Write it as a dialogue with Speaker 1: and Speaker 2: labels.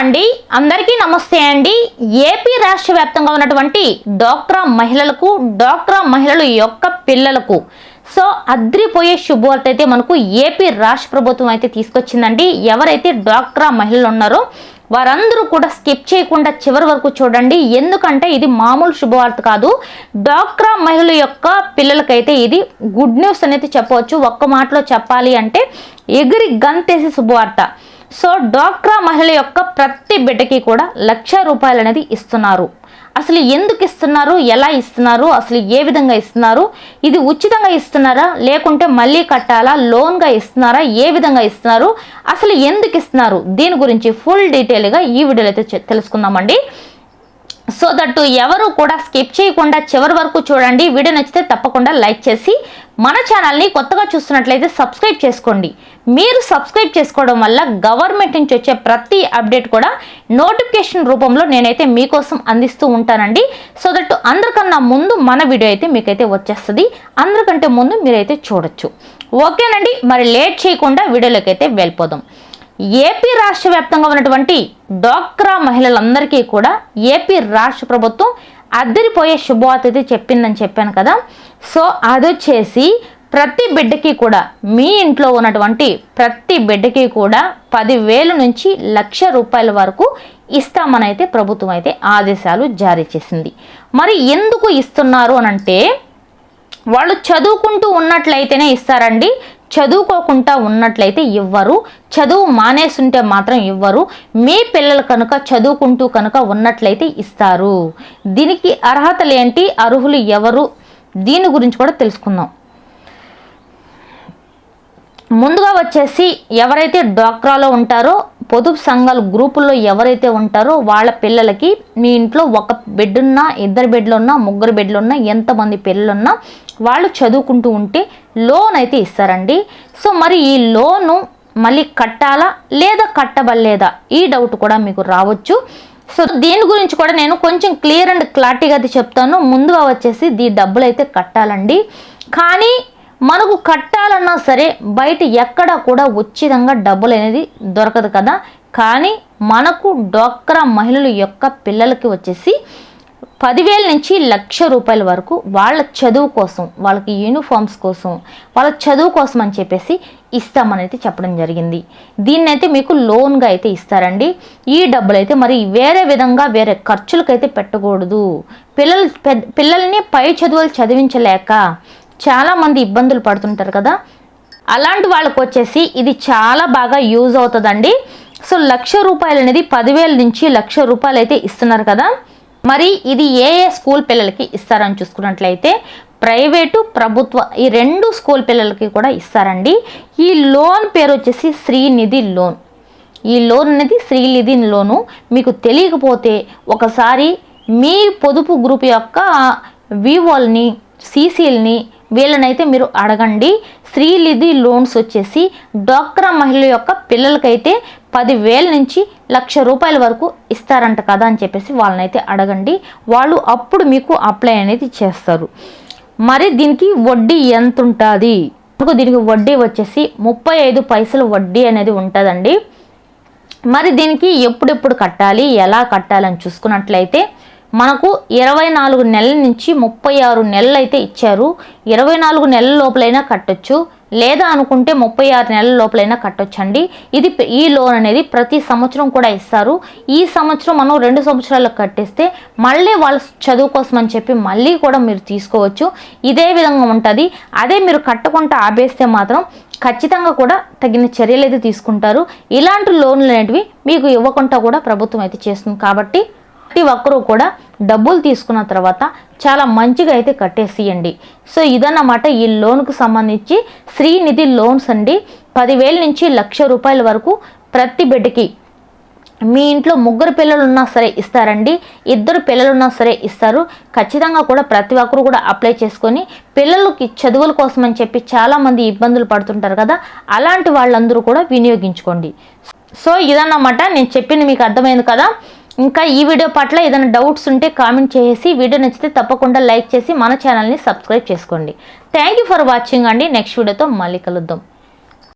Speaker 1: అండి. అందరికీ నమస్తే అండి. ఏపీ రాష్ట్ర వ్యాప్తంగా ఉన్నటువంటి డ్వాక్రా మహిళలకు డ్వాక్రా మహిళల యొక్క పిల్లలకు సో అద్రిపోయే శుభవార్త అయితే మనకు ఏపీ రాష్ట్ర ప్రభుత్వం అయితే తీసుకొచ్చిందండి. ఎవరైతే డ్వాక్రా మహిళలు ఉన్నారో వారందరూ కూడా స్కిప్ చేయకుండా చివరి వరకు చూడండి. ఎందుకంటే ఇది మామూలు శుభవార్త కాదు. డ్వాక్రా మహిళల యొక్క పిల్లలకైతే ఇది గుడ్ న్యూస్ అనేది చెప్పవచ్చు. ఒక్క మాటలో చెప్పాలి అంటే ఎగిరి గంతేసి శుభవార్త. సో డ్వాక్రా మహిళ యొక్క ప్రతి బిడ్డకి కూడా లక్ష రూపాయలు అనేది ఇస్తున్నారు. అసలు ఎందుకు ఇస్తున్నారు? ఎలా ఇస్తున్నారు? అసలు ఏ విధంగా ఇస్తున్నారు? ఇది ఉచితంగా ఇస్తున్నారా? లేకుంటే మళ్ళీ కట్టాలా? లోన్గా ఇస్తున్నారా? ఏ విధంగా ఇస్తున్నారు? అసలు ఎందుకు ఇస్తున్నారు? దీని గురించి ఫుల్ డీటెయిల్గా ఈ వీడియోలో అయితే తెలుసుకుందామండి. సో దట్టు ఎవరు కూడా స్కిప్ చేయకుండా చివరి వరకు చూడండి. వీడియో నచ్చితే తప్పకుండా లైక్ చేసి మన ఛానల్ని కొత్తగా చూస్తున్నట్లయితే సబ్స్క్రైబ్ చేసుకోండి. మీరు సబ్స్క్రైబ్ చేసుకోవడం వల్ల గవర్నమెంట్ నుంచి వచ్చే ప్రతి అప్డేట్ కూడా నోటిఫికేషన్ రూపంలో నేనైతే మీకోసం అందిస్తూ ఉంటానండి. సో దట్ అందరికన్నా ముందు మన వీడియో అయితే మీకైతే వచ్చేస్తుంది. అందరికంటే ముందు మీరైతే చూడొచ్చు. ఓకేనండి మరి లేట్ చేయకుండా వీడియోలోకి అయితే వెళ్ళిపోదాం. ఏపీ రాష్ట్ర వ్యాప్తంగా ఉన్నటువంటి డ్వాక్రా మహిళలందరికీ కూడా ఏపీ రాష్ట్ర ప్రభుత్వం అద్దరిపోయే శుభవార్త అయితే చెప్పిందని చెప్పాను కదా. సో అదొచ్చేసి ప్రతి బిడ్డకి కూడా మీ ఇంట్లో ఉన్నటువంటి ప్రతి బిడ్డకి కూడా పదివేల నుంచి లక్ష రూపాయల వరకు ఇస్తామని అయితే ప్రభుత్వం అయితే ఆదేశాలు జారీ చేసింది. మరి ఎందుకు ఇస్తున్నారు అనంటే వాళ్ళు చదువుకుంటూ ఉన్నట్లయితేనే ఇస్తారండి. చదువుకోకుండా ఉన్నట్లయితే ఇవ్వరు. చదువు మానేసుంటే మాత్రం ఇవ్వరు. మీ పిల్లలు కనుక చదువుకుంటూ కనుక ఉన్నట్లయితే ఇస్తారు. దీనికి అర్హతలు ఏంటి? అర్హులు ఎవరు? దీని గురించి కూడా తెలుసుకుందాం. ముందుగా వచ్చేసి ఎవరైతే డ్వాక్రాలో ఉంటారో పొదుపు సంఘాల గ్రూపుల్లో ఎవరైతే ఉంటారో వాళ్ళ పిల్లలకి మీ ఇంట్లో ఒక బెడ్డున్నా ఇద్దరు బెడ్లు ఉన్నా ముగ్గురు బెడ్లు ఉన్నా ఎంతమంది పిల్లలున్నా వాళ్ళు చదువుకుంటూ ఉంటే లోన్ అయితే ఇస్తారండి. సో మరి ఈ లోను మళ్ళీ కట్టాలా లేదా కట్టబడలేదా? ఈ డౌట్ కూడా మీకు రావచ్చు. సో దీని గురించి కూడా నేను కొంచెం క్లియర్ అండ్ క్లారిటీగా అది చెప్తాను. ముందుగా వచ్చేసి దీ డబ్బులు అయితే కట్టాలండి. కానీ మనకు కట్టాలన్నా సరే బయట ఎక్కడ కూడా ఉచితంగా డబ్బులు అనేది దొరకదు కదా. కానీ మనకు డోక్రా మహిళల యొక్క పిల్లలకి వచ్చేసి పదివేల నుంచి లక్ష రూపాయల వరకు వాళ్ళ చదువు కోసం వాళ్ళకి యూనిఫామ్స్ కోసం వాళ్ళ చదువు కోసం అని చెప్పేసి ఇస్తామనైతే చెప్పడం జరిగింది. దీన్ని అయితే మీకు లోన్గా అయితే ఇస్తారండి. ఈ డబ్బులు అయితే మరి వేరే విధంగా వేరే ఖర్చులకైతే పెట్టకూడదు. పిల్లలు పెద్ద పిల్లల్ని పై చదువులు చదివించలేక చాలామంది ఇబ్బందులు పడుతుంటారు కదా. అలాంటి వాళ్ళకు వచ్చేసి ఇది చాలా బాగా యూజ్ అవుతుందండి. సో లక్ష రూపాయలు అనేది పదివేల నుంచి లక్ష రూపాయలు అయితే ఇస్తున్నారు కదా. మరి ఇది ఏ ఏ స్కూల్ పిల్లలకి ఇస్తారని చూసుకున్నట్లయితే ప్రైవేటు ప్రభుత్వ ఈ రెండు స్కూల్ పిల్లలకి కూడా ఇస్తారండి. ఈ లోన్ పేరు వచ్చేసి శ్రీనిధి లోన్. ఈ లోన్ అనేది శ్రీనిధి లోను. మీకు తెలియకపోతే ఒకసారి మీ పొదుపు గ్రూప్ యొక్క వివోల్ని సీసీల్ని వీళ్ళనైతే మీరు అడగండి. శ్రీనిధి లోన్స్ వచ్చేసి డ్వాక్రా మహిళ యొక్క పిల్లలకైతే పదివేల నుంచి లక్ష రూపాయల వరకు ఇస్తారంట కదా అని చెప్పేసి వాళ్ళనైతే అడగండి. వాళ్ళు అప్పుడు మీకు అప్లై అనేది చేస్తారు. మరి దీనికి వడ్డీ ఎంత ఉంటుంది దీనికి వడ్డీ వచ్చేసి ముప్పై ఐదు పైసలు వడ్డీ అనేది ఉంటుందండి. మరి దీనికి ఎప్పుడెప్పుడు కట్టాలి? ఎలా కట్టాలని చూసుకున్నట్లయితే మనకు ఇరవై నాలుగు నెలల నుంచి ముప్పై ఆరు నెలలు అయితే ఇచ్చారు. ఇరవై నాలుగు నెలల లోపలైనా కట్టొచ్చు. లేదా అనుకుంటే ముప్పై ఆరు నెలల లోపలైనా కట్టొచ్చండి. ఇది ఈ లోన్ అనేది ప్రతి సంవత్సరం కూడా ఇస్తారు. ఈ సంవత్సరం మనం రెండు సంవత్సరాలకు కట్టేస్తే మళ్ళీ వాళ్ళ చదువు కోసం అని చెప్పి మళ్ళీ కూడా మీరు తీసుకోవచ్చు. ఇదే విధంగా ఉంటుంది. అదే మీరు కట్టకుండా ఆపేస్తే మాత్రం ఖచ్చితంగా కూడా తగిన చర్యలు అయితే తీసుకుంటారు. ఇలాంటి లోన్లు అనేటివి మీకు ఇవ్వకుండా కూడా ప్రభుత్వం అయితే చేస్తుంది. కాబట్టి ప్రతి ఒక్కరూ కూడా డబ్బులు తీసుకున్న తర్వాత చాలా మంచిగా అయితే కట్టేసియండి. సో ఇదన్నమాట ఈ లోన్కు సంబంధించి శ్రీనిధి లోన్స్ అండి. పదివేల నుంచి లక్ష రూపాయల వరకు ప్రతి బిడ్డకి మీ ఇంట్లో ముగ్గురు పిల్లలు ఉన్నా సరే ఇస్తారండి. ఇద్దరు పిల్లలు ఉన్నా సరే ఇస్తారు. ఖచ్చితంగా కూడా ప్రతి ఒక్కరు కూడా అప్లై చేసుకొని పిల్లలకి చదువుల కోసం అని చెప్పి చాలామంది ఇబ్బందులు పడుతుంటారు కదా అలాంటి వాళ్ళందరూ కూడా వినియోగించుకోండి. సో ఇదన్నమాట నేను చెప్పింది మీకు అర్థమైంది కదా. ఇంకా ఈ వీడియో పట్ల ఏదైనా డౌట్స్ ఉంటే కామెంట్ చేసి వీడియో నచ్చితే తప్పకుండా లైక్ చేసి మన ఛానల్ని సబ్స్క్రైబ్ చేసుకోండి. థ్యాంక్ యూ ఫర్ వాచింగ్ అండి. నెక్స్ట్ వీడియోతో మళ్ళీ కలుద్దాం.